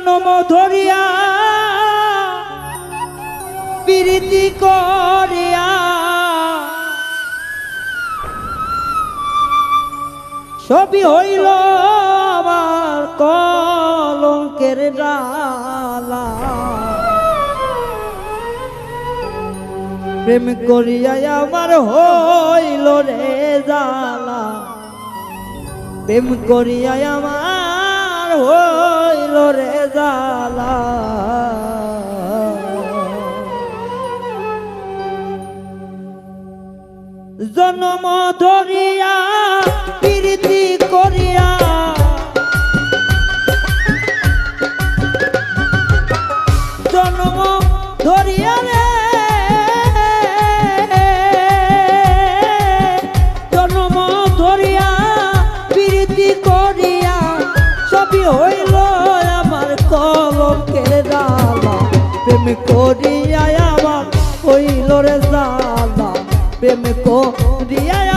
জনম ধরিয়া প্রীতি করিয়া ছবি হইল আমার কলঙ্কের ডালা। প্রেম করিয়া আমার হইল রে জালা প্রেম করিয়া আমার হইল রে জালা জন্ম ধরিয়া প্রীতি করিয়া করিয়া আমার হইল রে জালা প্রেম করিয়া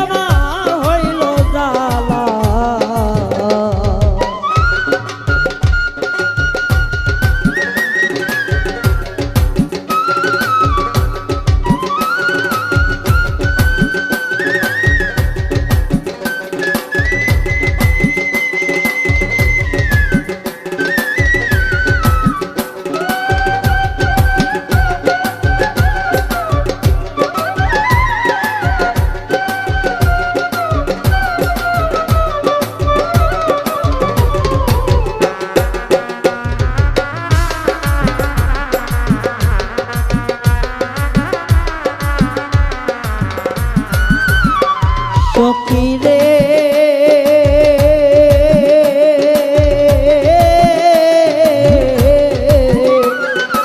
সখী রে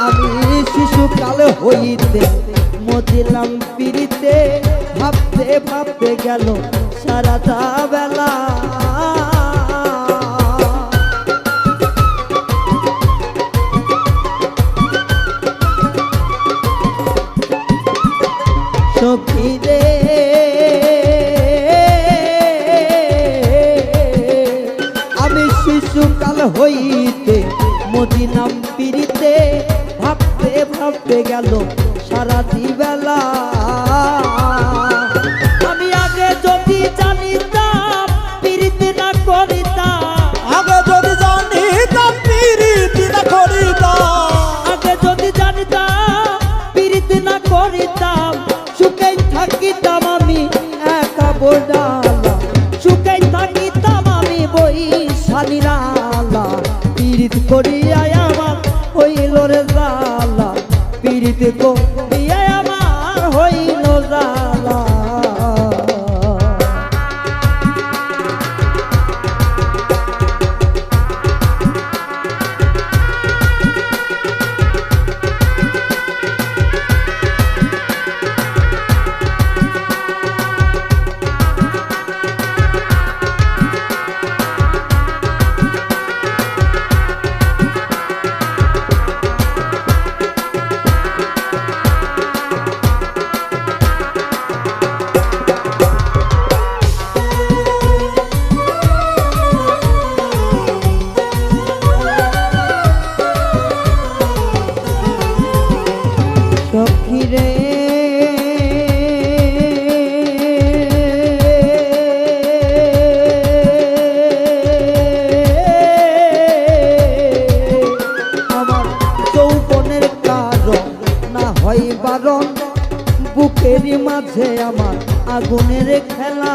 আমি শিশুকাল হইতে মদিলাম পিড়িতে ভাবতে ভাবতে গেল সারাটা বেলা। ভাবতে ভাবতে গেল সারা বেলা আমি আগে যদি জানিতাম পিড়িতে না করিতাম। আগে যদি জানিতাম পিরিতি না করিতাম। আগে যদি জানিতাম না করিতাম। সুখে থাকিতাম আমি একা বোডালা সুখে থাকিতাম আমি বই শালিরালা পীড়িত করিয়া মাঝে আমার আগুনের খেলা।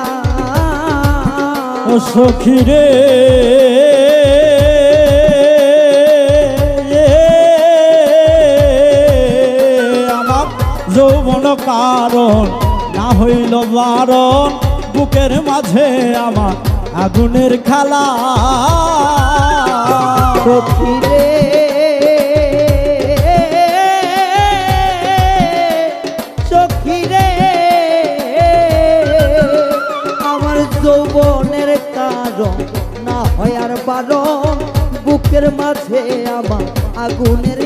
ও সখী রে। আমার যৌবন কারণ না হইল বারণ বুকের মাঝে আমার আগুনের খেলা। রে। আমার যৌবনের কারণ না হয় আর বারণ বুকের মাঝে আমার আগুনের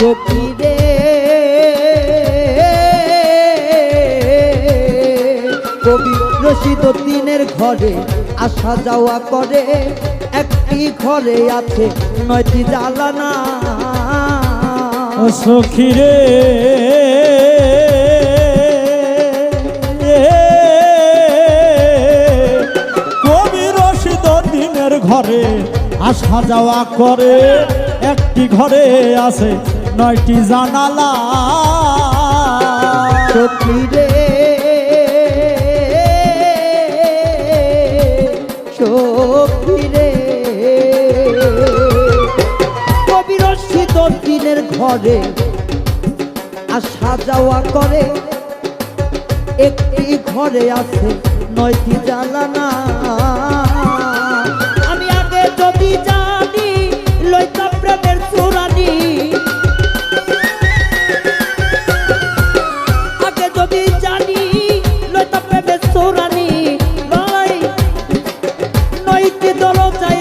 সখী রে কবি রশিদ দিনের ঘরে আসা যাওয়া করে। একটি ঘরে আছে নয়টি জ্বালানা। ও সখী রে। ঘরে আসা যাওয়া করে। একটি ঘরে আছে নয়টি জানালা। সখী রে। দিনের ঘরে আসা যাওয়া করে। একটি ঘরে আছে নয়টি জ্বালানা আমি আগে যদি জানি নইতে দরজায়